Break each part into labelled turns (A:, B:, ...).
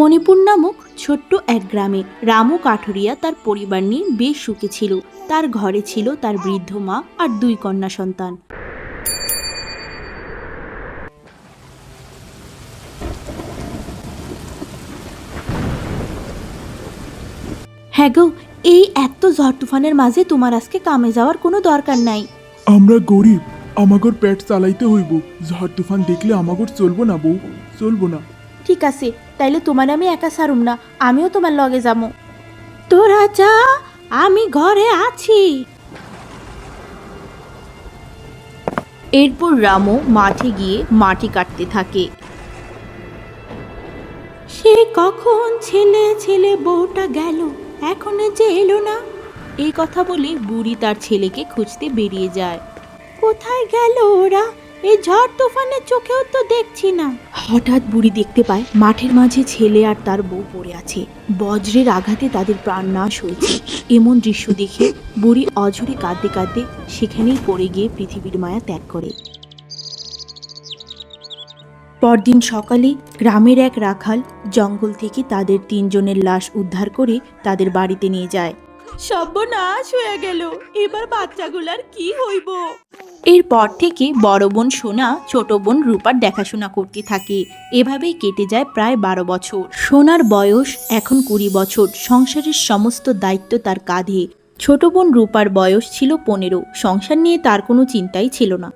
A: মণিপুর নামক ছোট্ট এক গ্রামে রামু কাঠুরিয়া তার পরিবার নিয়ে বেশ সুখে ছিল। তার ঘরে ছিল তার বৃদ্ধ মা আর দুই কন্যা সন্তান। হ্যাঁ গো, এই এত ঝড় তুফানের মাঝে তোমার আজকে কামে যাওয়ার কোনো দরকার নাই।
B: আমরা গরিব, আমাগর পেট চালাইতে হইব। ঝড় তুফান দেখলে আমাগর চলবো না বউ, চলবো না।
A: ঠিক আছে, তাইলে তোমার আমি একা সারুম না, আমিও তোমার লগে যাব। তোরা যা, আমি ঘরে আছি। এরপর রামু মাঠে গিয়ে মাটি কাটতে থাকে। সে কখন ছেলে ছেলে বউটা গেল, এখন যে এলো না? এই কথা বলে বুড়ি তার ছেলেকে খুঁজতে বেরিয়ে যায়। কোথায় গেল ওরা? এই ঝড় তুফানের চোখেও তো দেখছি না। হঠাৎ বুড়ি দেখতে পায় মাঠের মাঝে ছেলে আর তার বউ পড়ে আছে। বজ্রের আঘাতে তাদের প্রাণ নাশ হয়েছে। এমন দৃশ্য দেখে বুড়ি অঝরে কাঁদতে কাঁদতে সেখানেই পড়ে গিয়ে পৃথিবীর মায়া ত্যাগ করে। পরদিন সকালে গ্রামের এক রাখাল জঙ্গল থেকে তাদের তিনজনের লাশ উদ্ধার করে তাদের বাড়িতে নিয়ে যায়। সর্বনাশ হয়ে গেল। এবার বাচ্চাগুলার কি হইব? এরপর থেকে বড় বোন সোনা ছোট বোন রূপার দেখাশোনা করতে থাকে। এভাবেই কেটে যায় প্রায় বারো বছর। সোনার বয়স এখন কুড়ি বছর। সংসারের সমস্ত দায়িত্ব তার কাঁধে। ছোট বোন রূপার বয়স ছিল পনেরো। সংসার নিয়ে তার কোনো চিন্তাই ছিল না।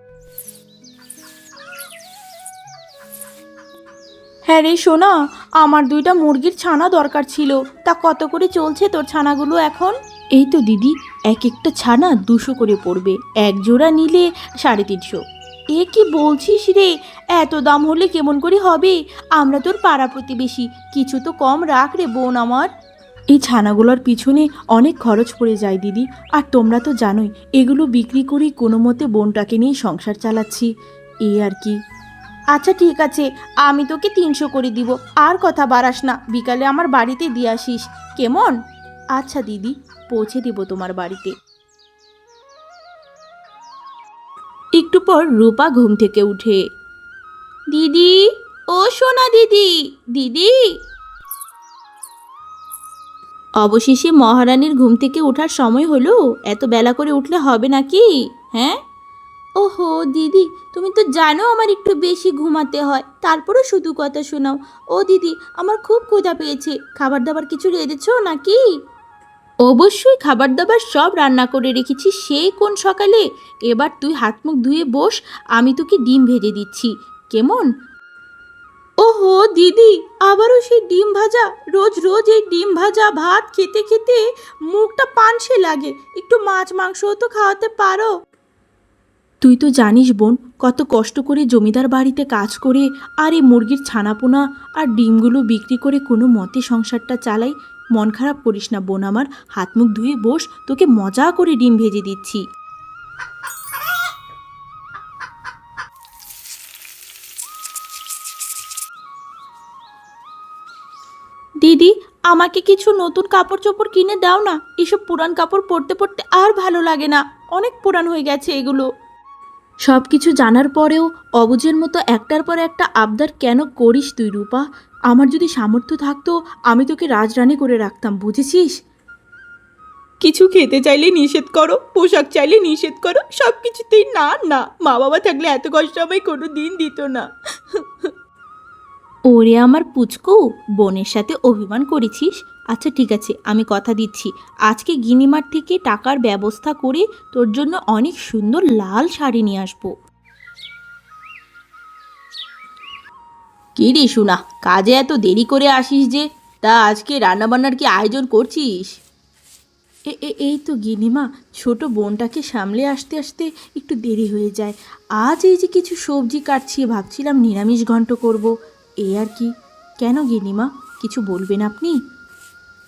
A: হ্যাঁ রে সোনা আমার দুইটা মুরগির ছানা দরকার ছিল। তা কত করে চলছে তোর ছানাগুলো এখন? এই তো দিদি এক একটা ছানা দুশো করে পড়বে। এক জোড়া নিলে সাড়ে তিনশো। এ কি বলছিস রে? এত দাম হলে কেমন করে হবে? আমরা তোর পাড়া প্রতিবেশী। কিছু তো কম রাখ রে বোন আমার। এই ছানাগুলোর পিছনে অনেক খরচ পড়ে যায় দিদি। আর তোমরা তো জানোই, এগুলো বিক্রি করেই কোনো মতে বোনটাকে নিয়ে সংসার চালাচ্ছি। এই আর কি? আচ্ছা ঠিক আছে, আমি তোকে তিনশো করে দিব। আর কথা বাড়াস না, বিকালে আমার বাড়িতে দিয়ে আসিস। কেমন? আচ্ছা দিদি। পৌঁছে দিব তোমার বাড়িতে। একটু পর রূপা ঘুম থেকে উঠে, দিদি, ও সোনা দিদি দিদি! অবশেষে মহারানীর ঘুম থেকে ওঠার সময় হলো, এত বেলা করে উঠলে হবে নাকি? হ্যাঁ? ওহো, দিদি, তুমি তো জানো আমার একটু বেশি ঘুমাতে হয়, তারপরও শুধু কথা শোনাও। ও দিদি, আমার খুব ক্ষুধা পেয়েছে। খাবার দাবার কিছু রেঁধেছো নাকি? অবশ্যই খাবার দাবার সব রান্না করে রেখেছি। সেই কোন সকালে? এবার তুই হাত মুখ ধুয়ে বস, আমি তোকে ডিম ভেজে দিচ্ছি। কেমন? ওহো, দিদি, আবারও সেই ডিম ভাজা। রোজ রোজ এই ডিম ভাজা ভাত খেতে খেতে মুখটা পানসে লাগে। একটু মাছ মাংসও তো খাওয়াতে পারো। তুই তো জানিস বোন, কত কষ্ট করে জমিদার বাড়িতে কাজ করে আর এই মুরগির ছানাপোনা আর ডিমগুলো বিক্রি করে কোনো মতে সংসারটা চালাই। মন খারাপ করিস না, বোন আমার। হাত মুখ ধুয়ে বস, তোকে মজা করে ডিম ভেজে দিচ্ছি। দিদি, আমাকে কিছু নতুন কাপড় চোপড় কিনে দাও না। এসব পুরান কাপড় পরতে পরতে আর ভালো লাগে না। অনেক পুরান হয়ে গেছে এগুলো। সব কিছু জানার পরেও অবুজের মতো একটার পর একটা আবদার কেন করিস তুই রূপা? আমার যদি সামর্থ্য থাকতো আমি তোকে রাজরানী করে রাখতাম বুঝেছিস? কিছু খেতে চাইলে নিষেধ করো পোশাক চাইলে নিষেধ করো সব কিছুতেই না না। মা বাবা থাকলে এত কষ্ট আমায় কোনো দিন দিত না। ওরে আমার পুচকু বোনের সাথে অভিমান করেছিস? আচ্ছা ঠিক আছে আমি কথা দিচ্ছি। আজকে গিনিমার থেকে টাকার ব্যবস্থা করে তোর জন্য অনেক সুন্দর লাল শাড়ি নিয়ে আসব। কি রে শোনা কাজে এত দেরি করে আসিস যে? তা আজকে রান্নাবান্নার কি আয়োজন করছিস? এ এ- এই তো গিনিমা ছোট বোনটাকে সামলে আসতে আসতে একটু দেরি হয়ে যায়। আজ এই যে কিছু সবজি কাটছি ভাবছিলাম নিরামিষ ঘন্ট করব। এই আর কি? কেন গিনিমা কিছু বলবেন আপনি?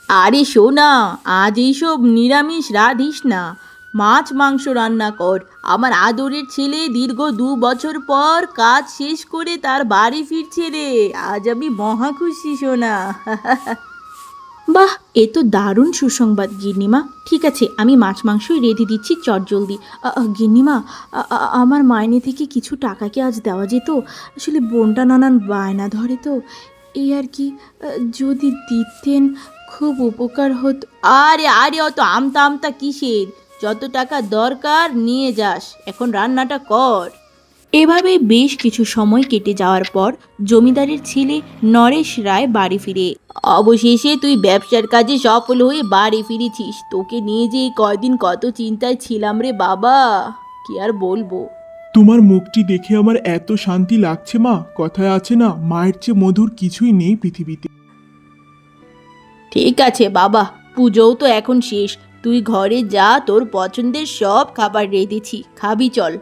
A: আরে শোনা আজ এইসব নিরামিষ রাধিস না। মাছ মাংস রান্না কর। আমার আদরের ছেলে দীর্ঘ দু বছর পর কাজ শেষ করে তার বাড়ি ফিরছে রে। আজ আমি মহা খুশি, সোনা। বাহ, এ তো দারুণ সুসংবাদ, গিন্নিমা। ঠিক আছে, আমি মাছ মাংসই রেঁধে দিচ্ছি, চট জলদি। গিন্নিমা আমার মাইনে থেকে কিছু টাকা কি আজ দেওয়া যেত? আসলে বোনটা নানান বায়না ধরে তো। এই আর কি যদি দিতেন খুব উপকার হতো। আরে আরে, অত আমতা আমতা কিসের? যত টাকা দরকার নিয়ে যাস। এখন রান্নাটা কর। এভাবে বেশ কিছু সময় কেটে যাওয়ার পর জমিদারের ছেলে নরেশ রায় বাড়ি ফিরে। অবশেষে তুই ব্যবসার কাজে সফল হয়ে বাড়ি ফিরেছিস। তোকে নিয়ে যে এই কয়দিন কত চিন্তায় ছিলাম রে বাবা। কি আর বলব?
B: তোমার মুখটি দেখে আমার এত শান্তি লাগছে মা। কথায় আছে না মায়ের চেয়ে মধুর কিছুই নেই পৃথিবীতে।
A: ঠিক আছে বাবা পুজোও তো এখন শেষ। তুই ঘরে যা তোর পছন্দের সব খাবার রেঁধেছি খাবি চল।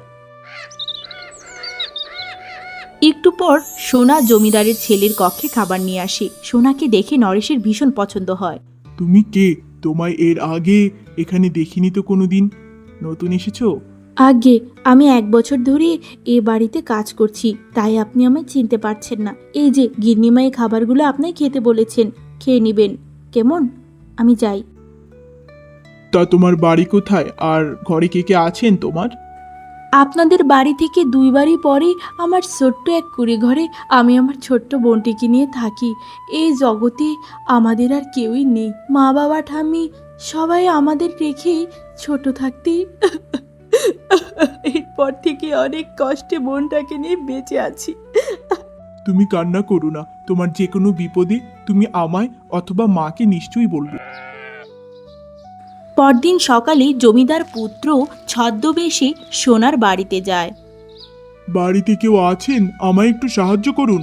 A: একটু পর সোনা জমিদারের ছেলের কক্ষে খাবার নিয়ে আসে। সোনাকে দেখে নরেশের ভীষণ পছন্দ হয়।
B: তুমি কে? তোমায় এর আগে এখানে দেখিনি তো কোনোদিন? নতুন এসেছ?
A: আগে আমি এক বছর ধরে এ বাড়িতে কাজ করছি তাই আপনি আমায় চিনতে পারছেন না। এই যে গিন্নিমা এই খাবারগুলো আপনাই খেতে বলেছেন খেয়ে নেবেন। কেমন? আমি যাই।
B: তা তোমার বাড়ি কোথায়? আর ঘরে কে কে আছেন তোমার?
A: আপনাদের বাড়ি থেকে দুই বাড়ি পরে আমার ছোট্ট এক কুড়ি ঘরে আমি আমার ছোট্ট বোনটিকে নিয়ে থাকি। এই জগতে আমাদের আর কেউই নেই। মা বাবা ঠামি সবাই আমাদের রেখেই ছোট থাকতেই এরপর থেকে অনেক কষ্টে বোনটাকে নিয়ে বেঁচে আছি।
B: তুমি কান্না করো না। তোমার যে কোনো বিপদে তুমি আমায় অথবা মাকে নিশ্চয়ই বলবে।
A: পরদিন সকালে জমিদার পুত্র ছদ্মবেশে সোনার বাড়িতে যায়।
B: বাড়িতে কেউ আছেন? আমায় একটু সাহায্য করুন।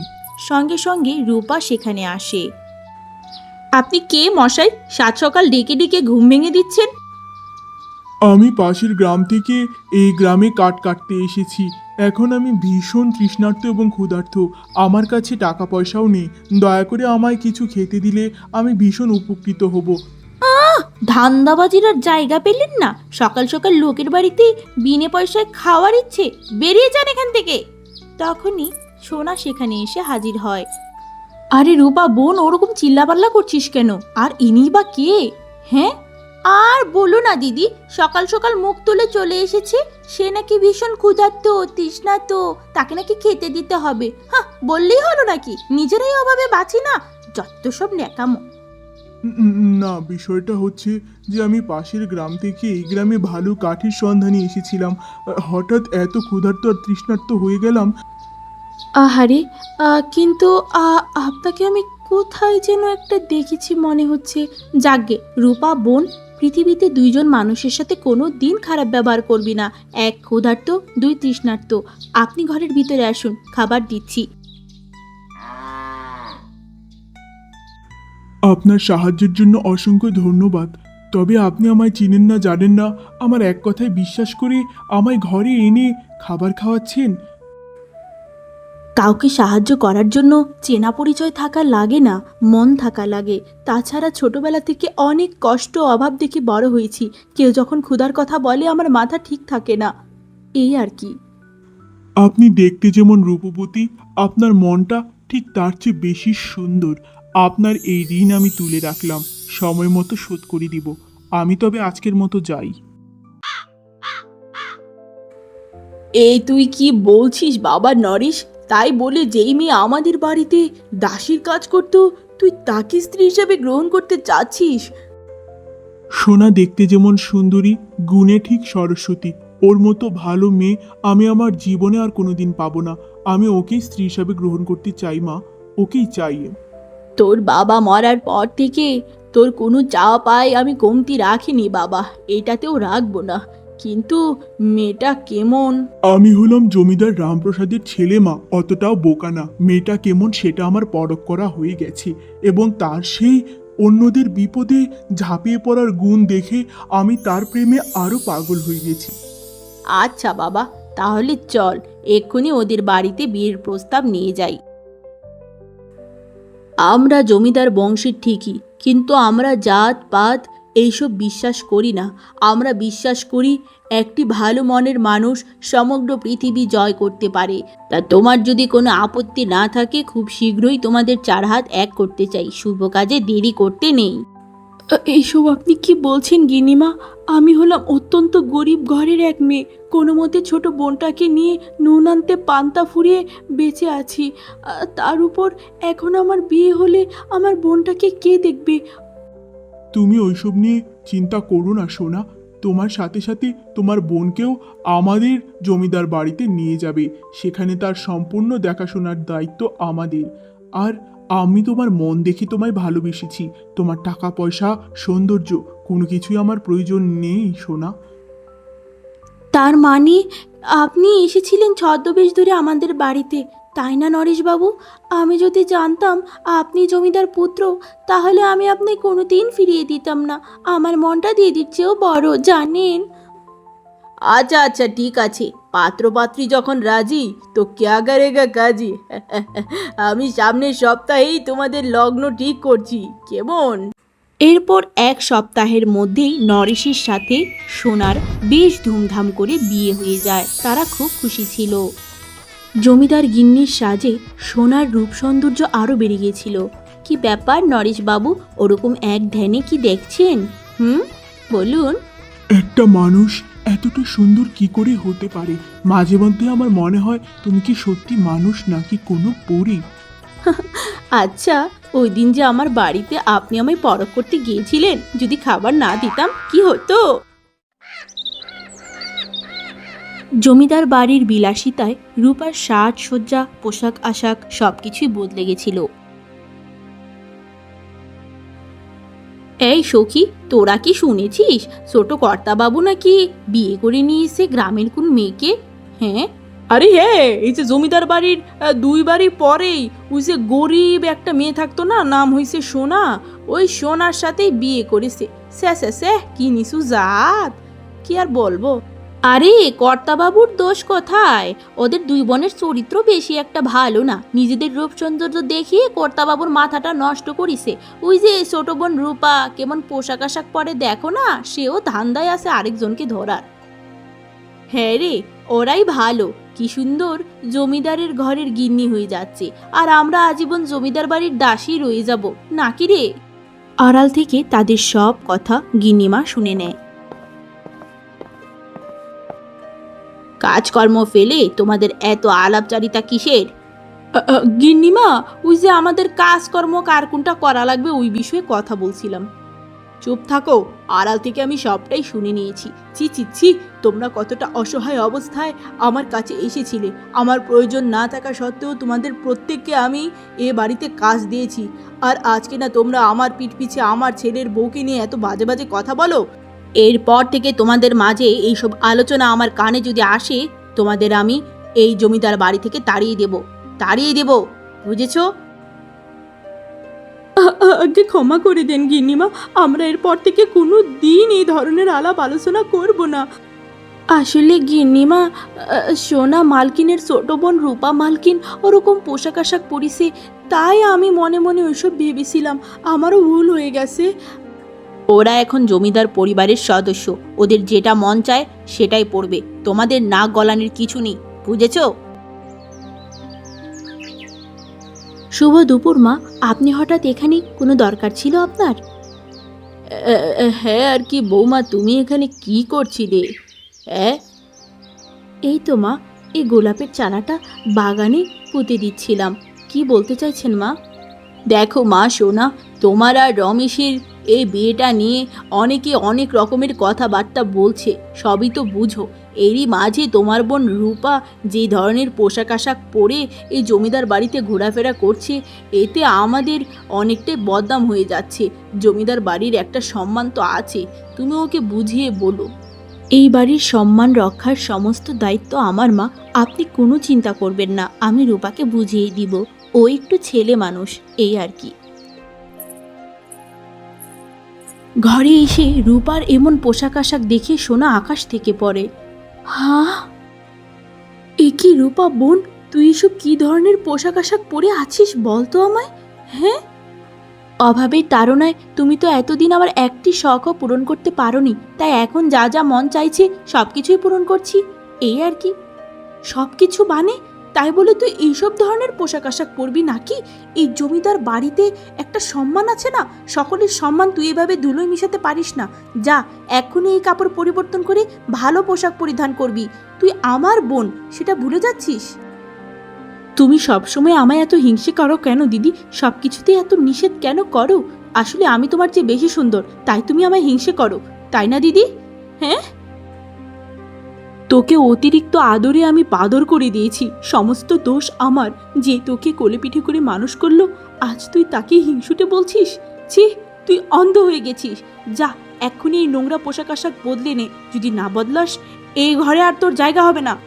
A: সঙ্গে সঙ্গে রূপা সেখানে আসে। আপনি কে মশাই? সাত সকাল ডেকে ডেকে ঘুম ভেঙে দিচ্ছেন।
B: আমি পাশের গ্রাম থেকে এই গ্রামে কাঠ কাটতে এসেছি। এখন আমি ভীষণ তৃষ্ণার্ত এবং ক্ষুধার্ত। আমার কাছে টাকা পয়সাও নেই। দয়া করে আমায় কিছু খেতে দিলে আমি ভীষণ উপকৃত হব।
A: ধান্দাবাজির আর জায়গা পেলেন না। সকাল সকাল লোকের বাড়িতে বিনে পয়সায় খাওয়ার ইচ্ছে বেরিয়ে যান এখান থেকে। তখনই সোনা সেখানে এসে হাজির হয়। আরে রূপা বোন, ওরকম চিল্লাপাল্লা করছিস কেন? আর ইনি বা কে? হ্যাঁ? আর বলো না দিদি, সকাল সকাল মুখ তুলে চলে এসেছে। সে নাকি ভীষণ ক্ষুধার্ত, তৃষ্ণার্ত। তাকে নাকি খেতে দিতে হবে। হ্যাঁ বললেই হলো নাকি? নিজেরাই অভাবে বাঁচি না। যত সব ন্যাকামো।
B: না, বিষয়টা হচ্ছে যে আমি পাশের গ্রাম থেকে এই গ্রামে ভালো কাঠের সন্ধানে এসেছিলাম। হঠাৎ এত ক্ষুধার্ত আর তৃষ্ণার্ত হয়ে গেলাম।
A: আহারে কিন্তু আপনাকে আমি কোথায় যেন একটা দেখেছি মনে হচ্ছে। যাগে, রূপা, বোন, পৃথিবীতে দুইজন মানুষের সাথে কোনো দিন খারাপ ব্যবহার করবি না। এক ক্ষুধার্ত, দুই তৃষ্ণার্ত। আপনি ঘরের ভিতরে আসুন, খাবার দিচ্ছি।
B: আপনার সাহায্যের জন্য অসংখ্য ধন্যবাদ। তবে আপনি আমায় চিনেন না জানেন না। আমার এক কথায় বিশ্বাস করে আমায় ঘরে এনে খাবার খাওয়াচ্ছেন।
A: কাউকে সাহায্য করার জন্য চেনা পরিচয় থাকা লাগে না মন থাকা লাগে। তাছাড়া ছোটবেলা থেকে অনেক কষ্ট অভাব দেখে বড় হয়েছি। কেউ যখন ক্ষুধার কথা বলে আমার মাথা ঠিক থাকে না। এই আর কি।
B: আপনি দেখতে যেমন রূপবতী আপনার মনটা ঠিক তার চেয়ে বেশি সুন্দর। আপনার এই ঋণ আমি তুলে রাখলাম। সময় মতো শোধ করে দিব। আমি তবে আজকের মতো যাই।
A: এই তুই কি বলছিস বাবা নরেশ? তাই বলে যেই মেয়ে আমাদের বাড়িতে দাসীর কাজ করতো তুই তাকে স্ত্রী হিসেবে গ্রহণ করতে চাচ্ছিস?
B: সোনা দেখতে যেমন সুন্দরী গুণে ঠিক সরস্বতী। ওর মতো ভালো মেয়ে আমি আমার জীবনে আর কোনোদিন পাবো না। আমি ওকেই স্ত্রী হিসাবে গ্রহণ করতে চাই মা ওকেই চাই।
A: তোর বাবা মরার পর থেকে তোর কোনো চাওয়া পায় আমি কমতি রাখিনি বাবা এটাতেও রাখব না। কিন্তু মেয়েটা কেমন?
B: আমি হলাম জমিদার রামপ্রসাদের ছেলে মা অতটাও বোকা না। মেয়েটা কেমন সেটা আমার পরখ করা হয়ে গেছে এবং তার সেই অন্যদের বিপদে ঝাঁপিয়ে পড়ার গুণ দেখে আমি তার প্রেমে আরও পাগল হয়ে গেছি।
A: আচ্ছা বাবা তাহলে চল এক্ষুনি ওদের বাড়িতে বিয়ের প্রস্তাব নিয়ে যাই। আমরা জমিদার বংশের ঠিকই, কিন্তু আমরা জাত, পাত এইসব বিশ্বাস করি না। আমরা বিশ্বাস করি একটি ভালো মনের মানুষ সমগ্র পৃথিবী জয় করতে পারে। তা তোমার যদি কোনো আপত্তি না থাকে, খুব শীঘ্রই তোমাদের চার হাত এক করতে চাই। শুভ কাজে দেরি করতে নেই। এইসব আপনি কি বলছেন গিনিমা? আমি হলাম অত্যন্ত গরিব ঘরের এক মেয়ে। কোনো মতে ছোট বোনটাকে নিয়ে নুন আনতে পান্তা ফুরিয়ে বেঁচে আছি। তার উপর এখন আমার বিয়ে হলে আমার বোনটাকে কে দেখবে?
B: তুমি ওইসব নিয়ে চিন্তা করো না, সোনা। তোমার সাথে সাথে তোমার বোনকেও আমাদের জমিদার বাড়িতে নিয়ে যাবে। সেখানে তার সম্পূর্ণ দেখাশোনার দায়িত্ব আমাদের। আর আমি তোমার মন দেখে তোমায় ভালোবেসেছি। তোমার টাকা, পয়সা, সৌন্দর্য, কোনো কিছুই আমার প্রয়োজন নেই, সোনা।
A: তার মানে আপনি এসেছিলেন ছদ্মবেশ ধরে আমাদের বাড়িতে, তাই না নরেশবাবু? আমি যদি জানতাম আপনি জমিদার পুত্র, তাহলে আমি আপনাকে কোনোদিন ফিরিয়ে দিতাম না। আমার মনটা দিয়ে দিচ্ছেও বড়, জানেন? আচ্ছা আচ্ছা ঠিক আছে। পাত্রপাত্রী যখন রাজি তো ক্যা করেগা কাজী? আমি সামনের সপ্তাহেই তোমাদের লগ্ন ঠিক করছি। কেমন? এরপর এক সপ্তাহের মধ্যেই নরেশের সাথে সোনার বেশ ধুমধাম করে বিয়ে হয়ে যায়। তারা খুব খুশি ছিল। জমিদার গিন্নির সাজে সোনার রূপ সৌন্দর্য আরও বেড়ে গিয়েছিল। কি ব্যাপার নরেশবাবু ওরকম এক ধ্যানে কি দেখছেন? হুম বলুন।
B: একটা মানুষ এতটা সুন্দর কি করে হতে পারে? মাঝে মধ্যে আমার মনে হয় তুমি কি সত্যি মানুষ নাকি কোনো পরী?
A: আচ্ছা ওই দিন যে আমার বাড়িতে আপনি আমায় পরখ করতে গিয়েছিলেন, যদি খাবার না দিতাম, কি হতো? জমিদার বাড়ির বিলাসিতায় রূপার সাজসজ্জা পোশাক আশাক সবকিছুই বদলে গেছিল। এই সখী, তোরা কি শুনেছিস? ছোট কর্তাবাবু নাকি বিয়ে করে নিয়েছে গ্রামের কোন মেয়েকে? হ্যাঁ? আরে হ্যাঁ এই যে জমিদার বাড়ির দুই বাড়ি পরেই ওই যে গরিব একটা মেয়ে থাকতো না, নাম হয়েছে সোনা, ওই সোনার সাথেই বিয়ে করেছে। স্যা স্যা স্যা, কি নিসু জাত? কি আর বলব? আরে, কর্তাবাবুর দোষ কোথায়? ওদের দুই বোনের চরিত্র বেশি একটা ভালো না। নিজেদের রূপ সৌন্দর্য দেখিয়ে কর্তাবাবুর মাথাটা নষ্ট করিছে। ওই যে ছোট বোন রূপা, কেমন পোশাক আশাক পরে দেখো না? সেও ধান্দায় আছে আরেকজনকে ধরার। হ্যাঁ রে, ওরাই ভালো। কি সুন্দর, জমিদারের ঘরের গিন্নি হয়ে যাচ্ছে। আর আমরা আজীবন জমিদার বাড়ির দাসী রয়ে যাব। নাকি রে? আড়াল থেকে তাদের সব কথা গিন্নিমা শুনে নেয়। কাজকর্ম ফেলে তোমাদের এত আলাপচারিতা কিসের? গিন্নিমা, ওই যে আমাদের কাজকর্ম কার কোনটা করা লাগবে, ওই বিষয়ে কথা বলছিলাম। চুপ থাকো, আড়াল থেকে আমি সবটাই শুনে নিয়েছি। ছি ছি ছি, তোমরা কতটা অসহায় অবস্থায় আমার কাছে এসেছিলে। আমার প্রয়োজন না থাকা সত্ত্বেও তোমাদের প্রত্যেককে আমি এ বাড়িতে কাজ দিয়েছি। আর আজকে না তোমরা আমার পিঠ পিছে আমার ছেলের বউকে নিয়ে এত বাজে বাজে কথা বলো? এরপর থেকে তোমাদের মাঝে এইসব আলোচনা আমার কানে যদি আসে তোমাদের আমি এই জমিদার বাড়ি থেকে তাড়িয়ে দেব তাড়িয়ে দেব বুঝেছ? আগে ক্ষমা করে দেন গিন্নিমা আমরা এরপর থেকে কোনো দিন এই ধরনের আলাপ আলোচনা করব না। আসলে গিন্নিমা সোনা মালকিনের ছোট বোন রূপা মালকিন ওরকম পোশাক আশাক পরিছে তাই আমি মনে মনে ওইসব ভেবেছিলাম আমারও ভুল হয়ে গেছে। ওরা এখন জমিদার পরিবারের সদস্য। ওদের যেটা মন চায় সেটাই পড়বে। তোমাদের নাক গলানির কিছু নেই বুঝেছ? শুভ দুপুর মা। আপনি হঠাৎ এখানে কোনো দরকার ছিল আপনার? হ্যাঁ আর কি বৌমা তুমি এখানে কি করছিলে? হ্যাঁ এই তো মা। এই গোলাপের চারাটা বাগানে পুঁতে দিচ্ছিলাম। কি বলতে চাইছেন মা? দেখো মা সোনা তোমার আর রমেশের এই বিয়েটা নিয়ে অনেকে অনেক রকমের কথাবার্তা বলছে, সবই তো বুঝো। এরই মাঝে তোমার বোন রূপা যে ধরনের পোশাক আশাক পরে এই জমিদার বাড়িতে ঘোরাফেরা করছে, এতে আমাদের অনেকটাই বদনাম হয়ে যাচ্ছে। জমিদার বাড়ির একটা সম্মান তো আছে, তুমি ওকে বুঝিয়ে বলো। এই বাড়ির সম্মান রক্ষার সমস্ত দায়িত্ব আমার মা, আপনি কোনো চিন্তা করবেন না, আমি রূপাকে বুঝিয়ে দিব। ও একটু ছেলে মানুষ, এই আর কি। ঘরে এসে রূপার এমন পোশাক আশাক দেখে সোনা আকাশ থেকে পড়ে। হা এ কি রূপা বোন, তুই এসব কি ধরনের পোশাক আশাক পরে আছিস বল তো আমায় হ্যাঁ? অভাবের তাড়নায় তুমি তো এতদিন আমার একটি শখও পূরণ করতে পারোনি, তাই এখন যা যা মন চাইছে সব কিছুই পূরণ করছি। এই আর কি? সব কিছু মানে তাই বলে তুই এইসব ধরনের পোশাক আশাক পরবি নাকি? এই জমিদার বাড়িতে একটা সম্মান আছে না? সকলের সম্মান তুই এভাবে ধুলোয় মিশাতে পারিস না। যা এক্ষুনি এই কাপড় পরিবর্তন করে ভালো পোশাক পরিধান করবি। তুই আমার বোন, সেটা ভুলে যাচ্ছিস? তুমি সবসময় আমায় এত হিংসে করো কেন দিদি? সব কিছুতে এত নিষেধ কেন করো? আসলে আমি তোমার চেয়ে বেশি সুন্দর, তাই তুমি আমায় হিংসে করো। তাই না দিদি? হ্যাঁ? তোকে অতিরিক্ত আদরে আমি পাদর করে দিয়েছি। সমস্ত দোষ আমার। যে তোকে কোলে পিঠে করে মানুষ করল, আজ তুই তাকে হিংসুটে বলছিস? ছি, তুই অন্ধ হয়ে গেছিস। যা, এক্ষুনি এই নোংরা পোশাক আশাক বদলে নে। যদি না বদলাস, এই ঘরে আর তোর জায়গা হবে না।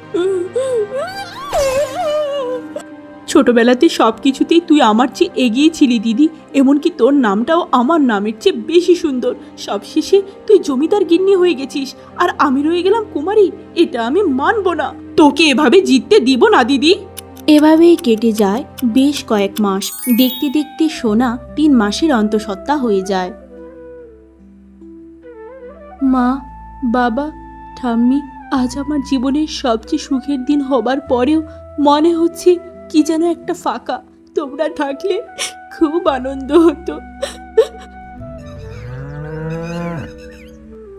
A: ছোটবেলাতে সব কিছুতেই তুই আমার চেয়ে এগিয়ে ছিলি, দিদি। এমনকি তোর নামটাও আমার নামের চেয়ে বেশি সুন্দর। সবশেষে তুই জমিদার গিন্নি হয়ে গেছিস, আর আমি রয়ে গেলাম কুমারী। এটা আমি মানব না। তোকে এভাবে জিততে দিব না, দিদি। এভাবেই কেটে যায় বেশ কয়েক মাস। দেখতে দেখতে সোনা তিন মাসের অন্তঃসত্ত্বা হয়ে যায়। মা, বাবা, ঠাম্মি, আজ আমার জীবনের সবচেয়ে সুখের দিন হবার পরেও মনে হচ্ছে কি যেন একটা ফাঁকা। তোমরা থাকলে খুব আনন্দ হতো।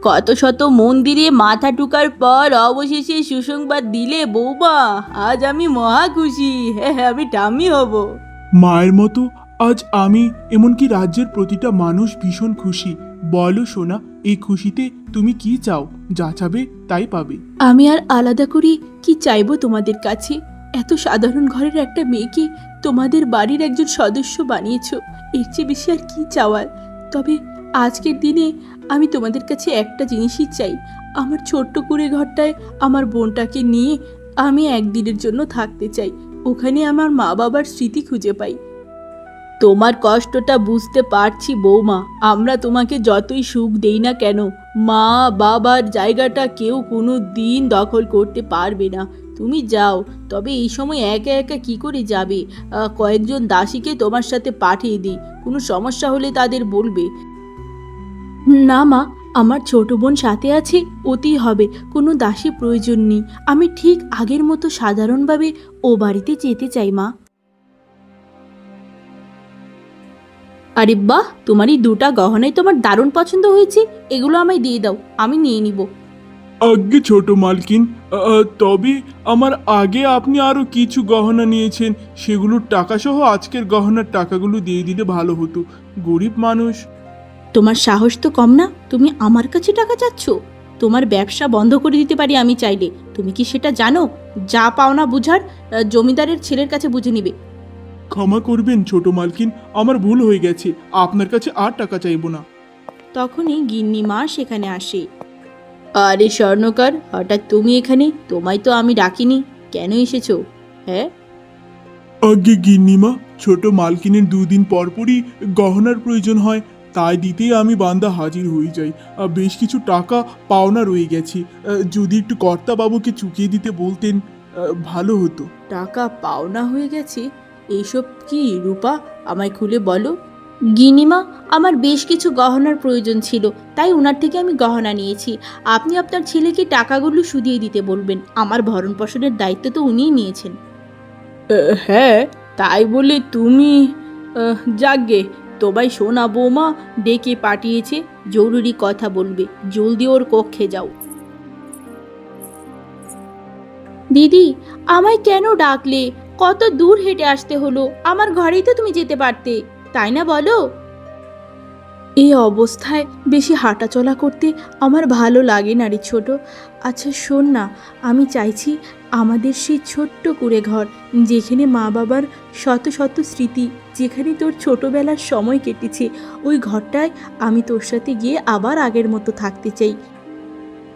A: কত শত মন্দিরে মাথা টুকার পর অবশেষে সুসংবাদ দিলে বৌমা আজ আমি মহা খুশি। হ্যাঁ হ্যাঁ আমি টামি হব।
B: মায়ের মতো আজ আমি এমনকি রাজ্যের প্রতিটা মানুষ ভীষণ খুশি। বলো সোনা এই খুশিতে তুমি কি চাও? যা চাবে তাই পাবে।
A: আমি আর আলাদা করে কি চাইব তোমাদের কাছে? এত সাধারণ ঘরের একটা মেয়েকে তোমাদের বাড়ির একজন সদস্য বানিয়েছো, এর চেয়ে বেশি আর কি চাওয়ার? তবে আজকের দিনে আমি তোমাদের কাছে একটা জিনিসই চাই। আমার ছোট্ট করে ঘরটায় আমার বোনটাকে নিয়ে আমি একদিনের জন্য থাকতে চাই। ওখানে আমার মা বাবার স্মৃতি খুঁজে পাই। তোমার কষ্টটা বুঝতে পারছি বৌমা। আমরা তোমাকে যতই সুখ দেই না কেন মা বাবার জায়গাটা কেউ কোনো দিন দখল করতে পারবে না। তুমি যাও, তবে এই সময় একা একা কি করে যাবে? কয়েকজন দাসীকে তোমার সাথে পাঠিয়ে দিই, কোনো সমস্যা হলে তাদের বলবে। না মা, আমার ছোট বোন সাথে আছে অতি হবে, কোনো দাসী প্রয়োজন নেই। আমি ঠিক আগের মতো সাধারণভাবে ও বাড়িতে যেতে চাই মা। আরে বাহ, তোমার এই দুটা গহনাই তোমার দারুণ পছন্দ হয়েছে, এগুলো আমায় দিয়ে দাও, আমি নিয়ে নিব।
B: আগে ছোট মালকিন তবে আমার আগে আপনি আরও কিছু গহনা নিয়েছেন সেগুলোর টাকা সহ আজকের গহনার টাকাগুলো দিয়ে দিলে ভালো হতো। গরিব মানুষ।
A: তোমার সাহস তো কম না? তুমি আমার কাছে টাকা চাচ্ছ? তোমার ব্যবসা বন্ধ করে দিতে পারি আমি চাইলে। তুমি কি সেটা জানো? যা পাওনা বুঝার আহ, জমিদারের ছেলের কাছে বুঝে নিবে।
B: ক্ষমা করবেন ছোট মালকিন আমার ভুল হয়ে গেছে। আপনার কাছে আর টাকা চাইব না।
A: তখনই গিন্নি মা সেখানে আসে। আরে স্বর্ণকার হঠাৎ তুমি এখানে? তোমায় তো আমি ডাকিনি। কেন এসেছ? হ্যাঁ?
B: আগে গিন্নিমা ছোট মালকিনের দুদিন পরপরই গহনার প্রয়োজন হয়। তাই দিতেই আমি বান্দা হাজির হয়ে যাই। আহ, বেশ কিছু টাকা পাওনা রয়ে গেছে। আহ, যদি একটু কর্তা বাবুকে চুকিয়ে দিতে বলতেন আহ, ভালো হতো।
A: টাকা পাওনা হয়ে গেছে? এইসব কি রূপা? আমায় খুলে বলো। গিনিমা আমার বেশ কিছু গহনার প্রয়োজন ছিল তাই ওনার থেকে আমি গহনা নিয়েছি। আপনি আপনার ছেলেকে টাকাগুলো শুধিয়ে দিতে বলবেন আমার ভরণ পোষণের দায়িত্ব তো উনিই নিয়েছেন। হ্যাঁ তাই বলে তুমি যাগে তোমায় সোনা বৌমা ডেকে পাঠিয়েছে জরুরি কথা বলবে জলদি ওর কক্ষে যাও। দিদি আমায় কেন ডাকলে? কত দূর হেঁটে আসতে হলো আমার ঘরেই তো তুমি যেতে পারতে। তাই না বলো? এই অবস্থায় বেশি হাঁটাচলা করতে আমার ভালো লাগে না রে ছোট। আচ্ছা শোন না, আমি চাইছি আমাদের সেই ছোট্ট কুড়ে ঘর, যেখানে মা বাবার শত শত স্মৃতি, যেখানে তোর ছোটবেলার সময় কেটেছে, ওই ঘরটায় আমি তোর সাথে গিয়ে আবার আগের মতো থাকতে চাই।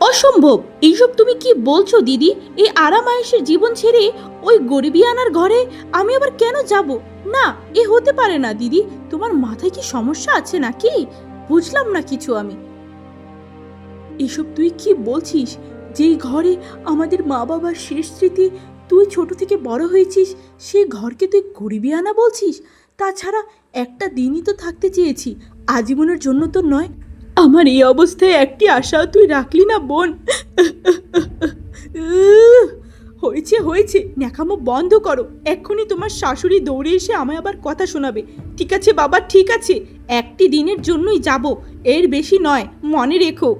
A: অসম্ভব। এইসব তুমি কি বলছো, দিদি? এই আরাম আয়েসের জীবন ছেড়ে ওই গরিবিয়ানার ঘরে আমি আবার কেন যাব? না, এ হতে পারে না, দিদি। তোমার মাথায় কি সমস্যা আছে নাকি? বুঝলাম না কিছু আমি। এসব তুই কি বলছিস? যেই ঘরে আমাদের মা বাবার শেষ স্মৃতি তুই ছোট থেকে বড় হয়েছিস, সেই ঘরকে তুই গরিবিয়ানা বলছিস? তাছাড়া একটা দিনই তো থাকতে চেয়েছি। আজীবনের জন্য তো নয় আমার এই অবস্থায় একটি আশাও তুই রাখলি না, বোন। হয়েছে হয়েছে। ন্যাকামো বন্ধ করো। এক্ষুনি তোমার শাশুড়ি দৌড়ে এসে আমায় আবার কথা শোনাবে। ঠিক আছে, বাবা, ঠিক আছে। একটি দিনের জন্যই যাব। এর বেশি নয়, মনে রেখো।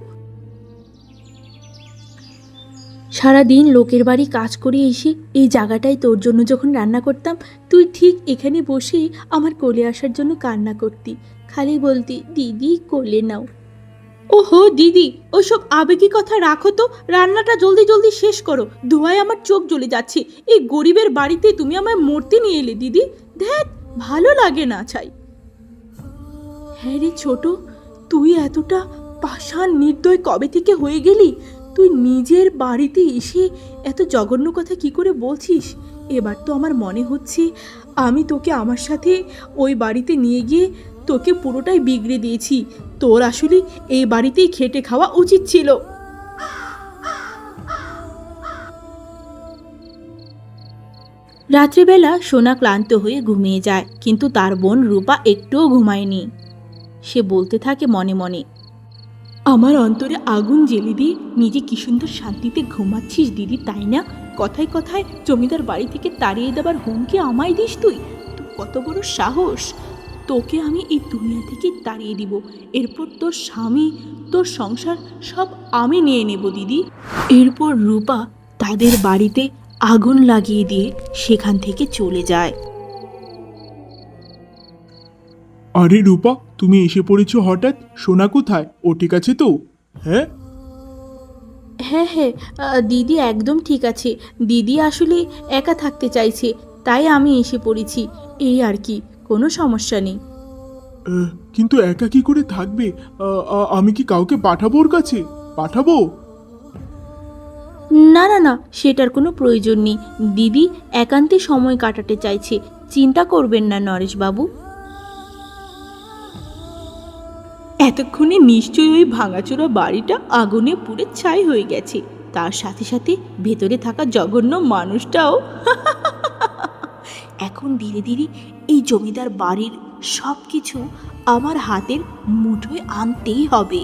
C: সারাদিন লোকের বাড়ি কাজ করে এসে এই জায়গাটায় তোর জন্য যখন রান্না করতাম, তুই ঠিক এখানে বসেই আমার কোলে আসার জন্য কান্না করতি। খালি বলতি, দিদি, কোলে নাও।
A: ওহো, দিদি, ওসব আবেগী কথা রাখো তো। রান্নাটা জলদি জলদি শেষ করো। ধোঁয়ায় আমার চোখ জ্বলে যাচ্ছে। এই গরিবের বাড়িতে তুমি আমায় মরতে নিয়ে এলে, দিদি। ধ্যাত ভালো লাগে না চাই হ্যাঁ রে ছোট, তুই এতটা পাষাণ নির্দয় কবে থেকে হয়ে গেলি? তুই নিজের বাড়িতে এসে এত জঘন্য কথা কি করে বলছিস? এবার তো আমার মনে হচ্ছে আমি তোকে আমার সাথে ওই বাড়িতে নিয়ে গিয়ে তোকে পুরোটাই বিগড়ে দিয়েছি। তোর আসলে এই বাড়িতেই খেটে খাওয়া উচিত ছিল।
C: রাত্রিবেলা সোনা ক্লান্ত হয়ে ঘুমিয়ে যায়, কিন্তু তার বোন রূপা একটুও ঘুমায়নি। সে বলতে থাকে মনে মনে,
A: আমার অন্তরে আগুন জেলে দিয়ে নিজে কি সুন্দর শান্তিতে ঘুমাচ্ছিস দিদি, তাই না? কথায় কথায় জমিদার বাড়ি থেকে তাড়িয়ে দেবার হুমকি আমায় দিস তুই? কত বড় সাহস? তোকে আমি এই দুনিয়া থেকে তাড়িয়ে দিব। এরপর তোর স্বামী তোর সংসার সব আমি নিয়ে নেব দিদি।
C: এরপর রূপা তাদের বাড়িতে আগুন লাগিয়ে দিয়ে সেখান থেকে চলে যায়।
B: আরে রূপা তুমি এসে পড়েছো হঠাৎ? সোনা কোথায়? ও ঠিক আছে তো? হ্যাঁ?
C: হ্যাঁ হ্যাঁ দিদি একদম ঠিক আছে। দিদি আসলে একা থাকতে চাইছে তাই আমি এসে পড়েছি। এই আর কি। কোনো সমস্যা নেই।
B: কিন্তু একা কি করে থাকবে? আমি কি কাউকে পাঠাবো ওর কাছে? পাঠাবো?
C: না না না সেটার কোনো প্রয়োজন নেই। দিদি একান্তে সময় কাটাতে চাইছে। চিন্তা করবেন না নরেশবাবু।
A: এতক্ষণে নিশ্চয়ই ওই ভাঙাচোরা বাড়িটা আগুনে পুড়ে ছাই হয়ে গেছে। তার সাথে সাথে ভেতরে থাকা জঘন্য মানুষটাও।
C: এখন ধীরে ধীরে এই জমিদার বাড়ির সব কিছু আমার হাতের মুঠোয় আনতেই হবে।